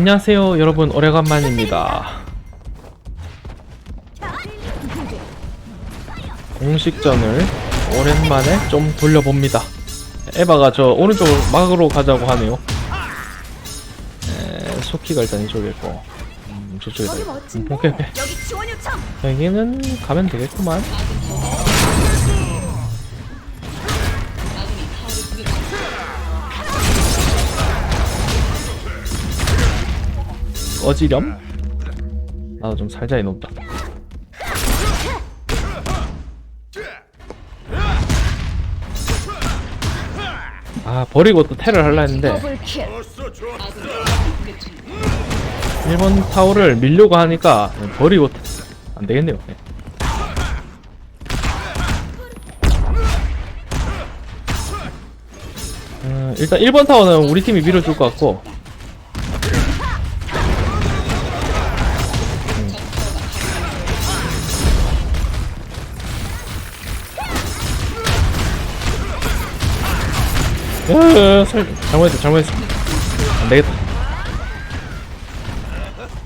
안녕하세요 여러분. 오래간만입니다. 공식전을 오랜만에 좀 돌려봅니다. 에바가 저 오른쪽으로 막으로 가자고 하네요. 에, 소키가 일단 이쪽에 있고 음, 저쪽에 있고 음. 오케이. 오케이. 여기는 가면 되겠구만 꺼지렴? 나도 좀 살자 이놈다 아 버리고 또 테러를 하려 했는데 더블킬. 1번 타워를 밀려고 하니까 버리고 안 되겠네요. 네. 음, 일단 1번 타워는 우리 팀이 밀어줄 것 같고 으, 설, 잘못했어 잘못했어. 안 되겠다.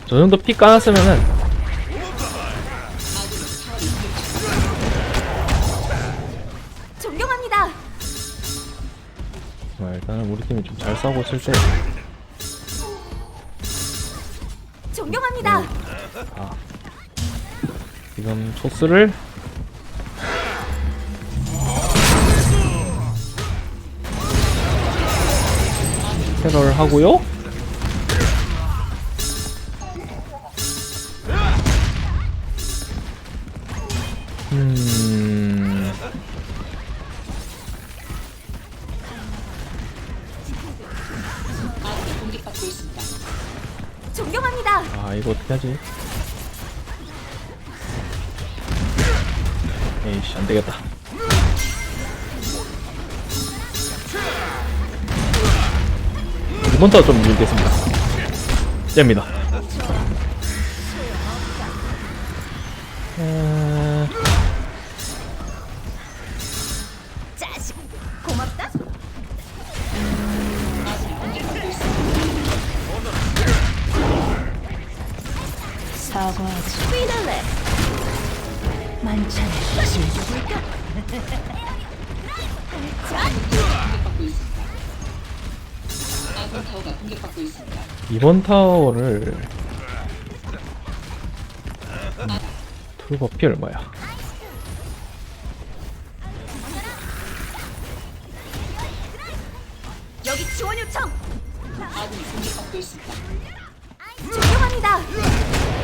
저 정도 피 까놨으면은. 존경합니다. 어, 일단은 우리 팀이 좀 잘 싸우고 있을 때. 존경합니다. 지금 토스를 테러를 하고요. 음. 존경합니다. 아 이거 어떻게 하지? 에이씨 안 되겠다. 이번 타좀 밀겠습니다. 잽니다. 고맙다. 사과하지 피날레. 만찬에 즐겨볼까? 이번 타워를 툴버피 얼마야? 여기 지원 요청. 존경합니다.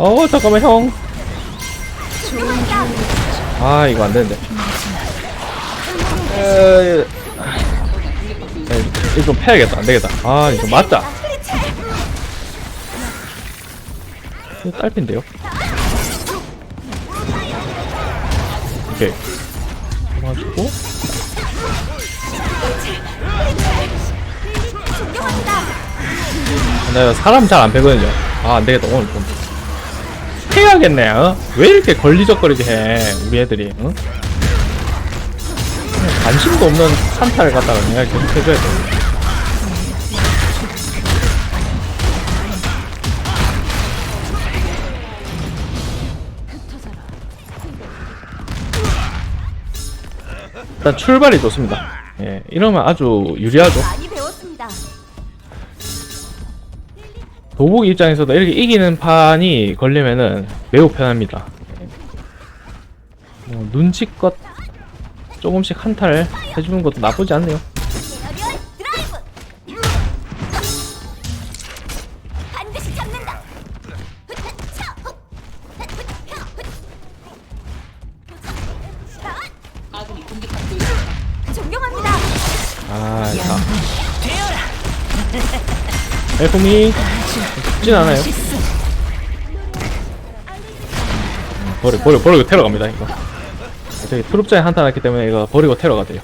어 잠깐만 형. 아 이거 안 되는데. 이거 좀 패야겠다. 안 되겠다. 아 이거 맞자. 이거 딸핀데요. 오케이. 존경합니다. 아, 내가 사람 잘 안 패거든요. 아, 안 되겠다. 오늘 좀. 패야겠네, 어? 왜 이렇게 걸리적거리게 해, 우리 애들이, 응? 그냥 관심도 없는 산타를 갖다가 내가 계속 해줘야 돼. 일단 출발이 좋습니다. 예, 이러면 아주 유리하죠. 도복 입장에서도 이렇게 이기는 판이 걸리면은 매우 편합니다. 뭐 눈치껏 조금씩 한타를 해주는 것도 나쁘지 않네요. 아, 자. 엘프미 쉽진 않아요. 음, 버려, 버려, 버리고 테러 갑니다, 이거. 저기 트룹자에 한타 났기 때문에 이거 버리고 테러가 돼요.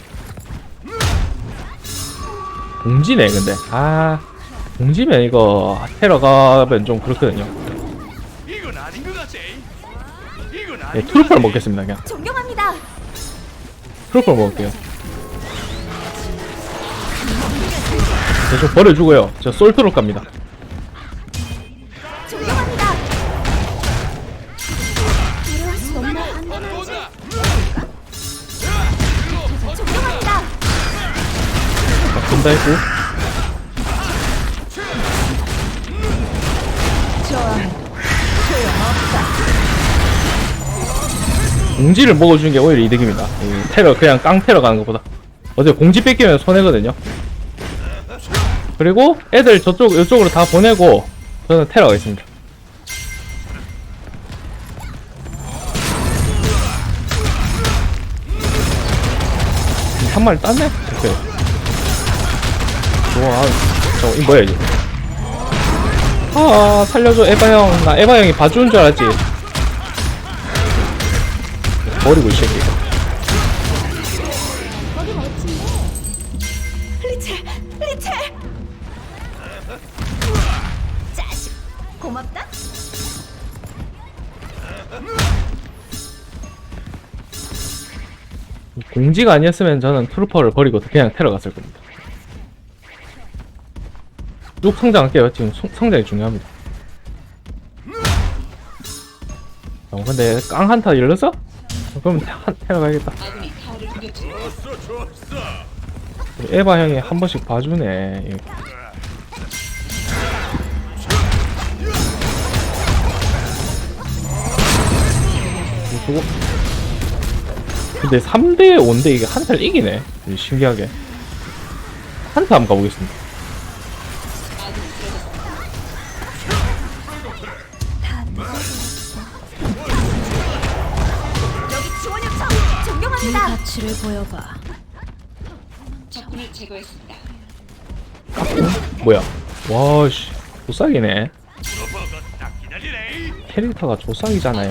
공지네, 근데. 아, 공지면 이거 테러 가면 좀 그렇거든요. 예, 트루퍼를 먹겠습니다 그냥 존경합니다. 트루퍼를 먹을게요 저좀 버려주고요 저 솔트로 갑니다. 했고 공지를 먹어주는 게 오히려 이득입니다. 이 테러 그냥 깡 테러 가는 것보다. 어차피 공지 뺏기면 손해거든요. 그리고 애들 저쪽 이쪽으로 다 보내고 저는 테러 가겠습니다. 한 마리 땄네? 오케이 좋아 저이 뭐야 이게 아 살려줘 에바 형나 에바 형이 봐주는 줄 알았지 버리고 이 새끼. 리첼, 리첼. 자식, 고맙다. 공지가 아니었으면 저는 트루퍼를 버리고 그냥 테러 갔을 겁니다 쭉 성장할게요. 지금 성, 성장이 중요합니다. 어, 근데 깡 한타 열렸어? 그럼 테- 한, 테러 가야겠다. 에바 형이 한 번씩 봐주네 예. 이거 근데 3대 5인데 이게 한타를 이기네. 신기하게. 한타 한번 가보겠습니다 보여봐. 적군을 제거했습니다. 뭐야 와씨 조싹이네 캐릭터가 조싹이잖아요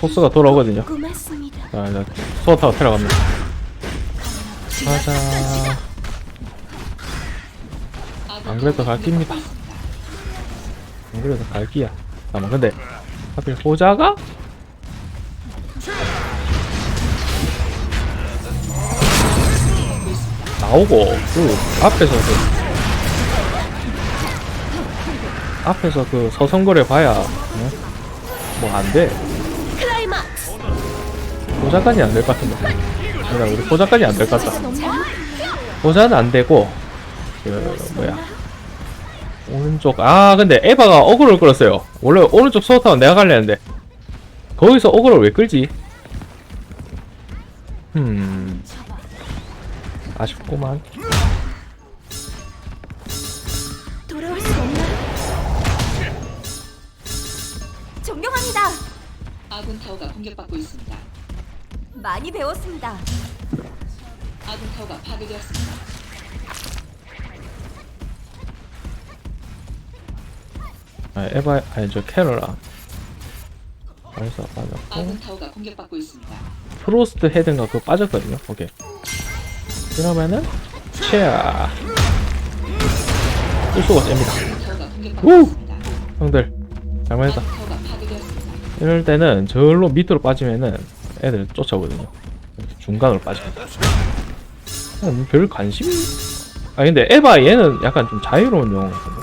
토스가 돌아오거든요. 고맙습니다. 자 이제 수어타워 테러 갑니다. 가자. 안 그래도 갈 깁니다. 안 그래도 갈 기야. 잠깐만 근데 하필 호자가? 나오고 그 앞에서 그 앞에서 그 서성거려 봐야 뭐 안돼. 클라이막스. 호자까지 안 될 것 같은데. 그러니까 우리 호자까지 안 될 것 같다. 호자는 안 되고 그 뭐야. 오른쪽 아 근데 에바가 어그로를 끌었어요. 원래 오른쪽 소타운 내가 갈려는데. 거기서 어그로를 왜 끌지? 음 아쉽구만? 존경합니다. 아군 타워가 공격받고 있습니다. 많이 배웠습니다. 아군 타워가 파괴되었습니다. 아, 에바 아니 저 캐러라 그래서 빠졌고 아군 타워가 공격받고 있습니다. 프로스트 헤드인가 그거 빠졌거든요 오케이 그러면은 체아 뚜수가 셉니다 아군 타워가 공격받고 우! 있습니다. 형들 잘못했다 아군 타워가 파괴되었습니다. 이럴 때는 절로 밑으로 빠지면은 애들 쫓아오거든요. 중간으로 빠집니다. 음, 별 관심? 아 근데 에바 얘는 약간 좀 자유로운 영웅. 있습니다.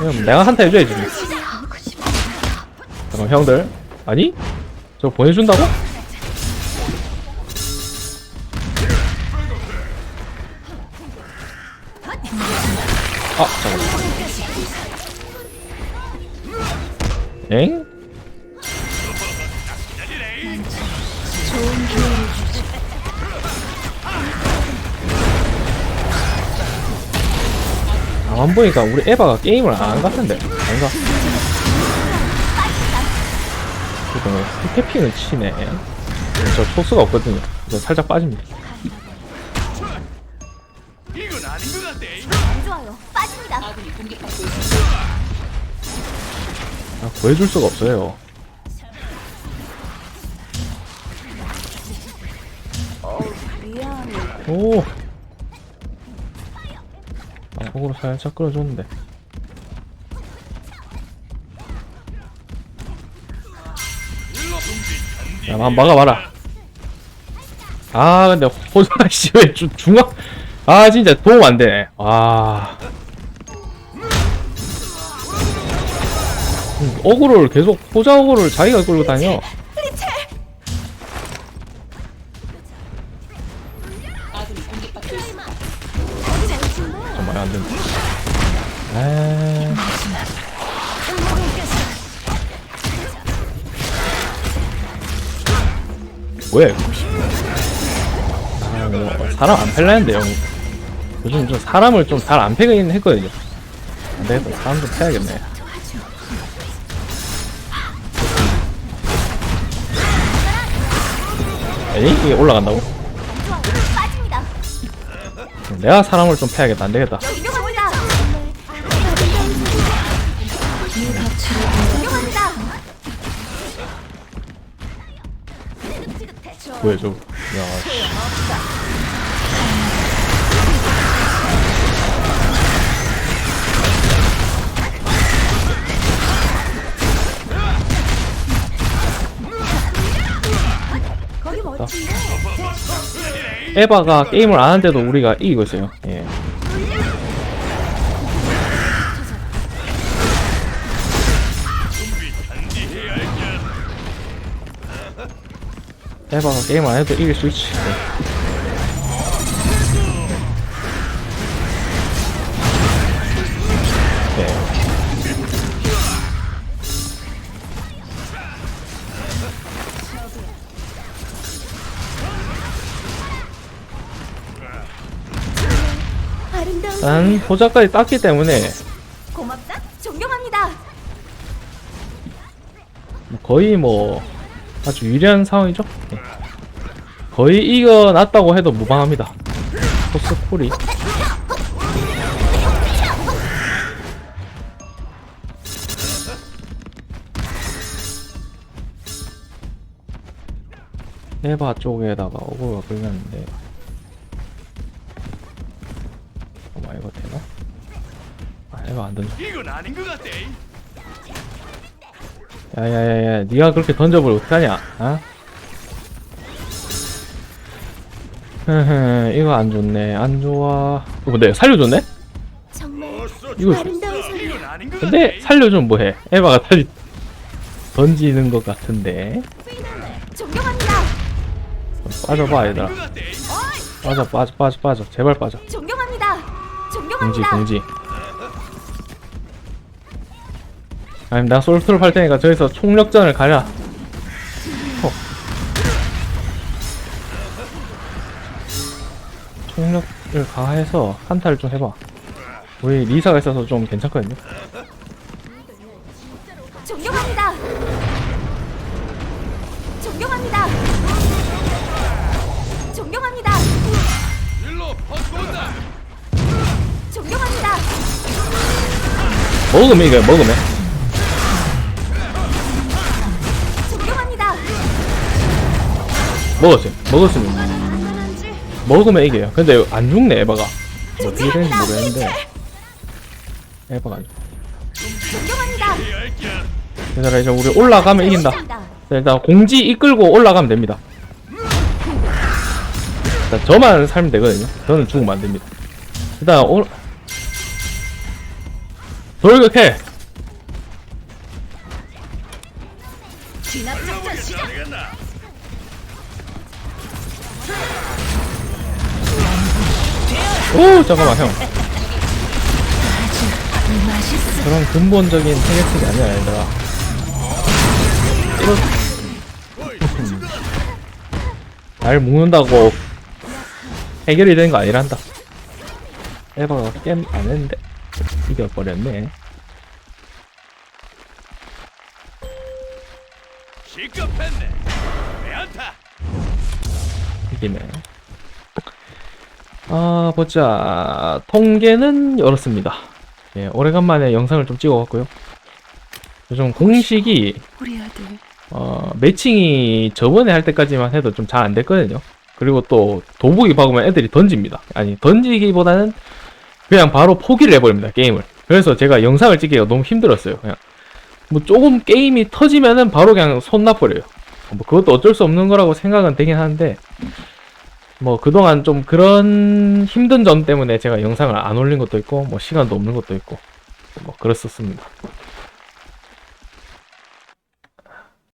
왜냐면 내가 한타 해줘야지. 잠깐 형들 아니? 저 보내준다고? 가만 보니까 우리 에바가 게임을 안 같은데 아닌가? 그 스태핑을 치네. 저 초수가 없거든요. 저 살짝 빠집니다. 안 좋아요. 빠집니다. 아, 구해줄 수가 없어요. 오! 아, 호구로 살짝 끌어줬는데. 야, 한번 막아봐라. 아, 근데 호주가 씨, 왜 주, 중앙, 아, 진짜 도움 안 되네. 아. 음, 어그로를 계속, 호자 어그로를 자기가 끌고 다녀. 뭐야 이거? 아, 뭐, 사람 안 팰라는데 요 요즘 좀 사람을 좀 잘 안 패긴 했거든요. 안 되겠다. 사람 좀 패야겠네. 에이 이게 올라간다고? 내가 사람을 좀 패야겠다. 안 되겠다. 뭐야 저거? 야. 에바가 게임을 안 하는데도 우리가 이기고 있어요. 예. 에바가 게임 안 해도 이길 수 있지. 네. 난 호자까지 땄기 때문에 고맙다. 존경합니다. 거의 뭐 아주 유리한 상황이죠. 네. 거의 이겨놨다고 해도 무방합니다. 포스 콜이. 에바 쪽에다가 어그로가 걸렸는데 어마 이거 되나? 아 에바 안 던져 이건 아닌 것 같아. 야야야야 니가 그렇게 던져버려 어떡하냐 어? 흐흐 이거 안 좋네 안 좋아 이거 뭔데 살려줬네? 정말 이거 아름다운 소리. 근데. 살려주면 뭐해 에바가 다시 던지는 것 같은데 존경합니다. 빠져봐 얘들아. 빠져 빠져 빠져 빠져 제발 빠져 존경합니다. 공지 존경합니다. 공지 아니 내가 솔트를 팔 테니까 저기서 총력전을 가려 어. 총력을 강화해서 한타를 좀 해봐 우리 리사가 있어서 좀 괜찮거든요 존경합니다. 존경합니다. 존경합니다. 일로 온다. 존경합니다. 먹으면 이겨요 먹으면 먹었어요 먹었으면 먹으면 이겨요 근데 안 죽네 에바가 뭐 어떻게 되는지 모르겠는데 에바가 안 죽- 존경합니다. 얘들아 이제 우리 올라가면 이긴다. 자, 일단 공지 이끌고 올라가면 됩니다. 자, 저만 살면 되거든요. 저는 죽으면 안 됩니다. 일단 올 돌격해. 진압 오 잠깐만 형. 그런 근본적인 해결책이 아니야 얘들아. 이거 날 묶는다고 해결이 되는 거 아니란다. 에바가 게임 안 했는데 이겨버렸네. 시급했네. 이기네. 아, 보자. 통계는 열었습니다. 예, 오래간만에 영상을 좀 찍어봤고요. 요즘 공식이, 우리 아들 어, 매칭이 저번에 할 때까지만 해도 좀 잘 안 됐거든요. 그리고 또 도복이 박으면 애들이 던집니다. 아니, 던지기보다는 그냥 바로 포기를 해버립니다, 게임을. 그래서 제가 영상을 찍기가 너무 힘들었어요. 그냥. 뭐 조금 게임이 터지면은 바로 그냥 손 놔버려요. 뭐 그것도 어쩔 수 없는 거라고 생각은 되긴 하는데, 뭐 그동안 좀 그런 힘든 점 때문에 제가 영상을 안 올린 것도 있고, 뭐 시간도 없는 것도 있고, 뭐 그랬었습니다.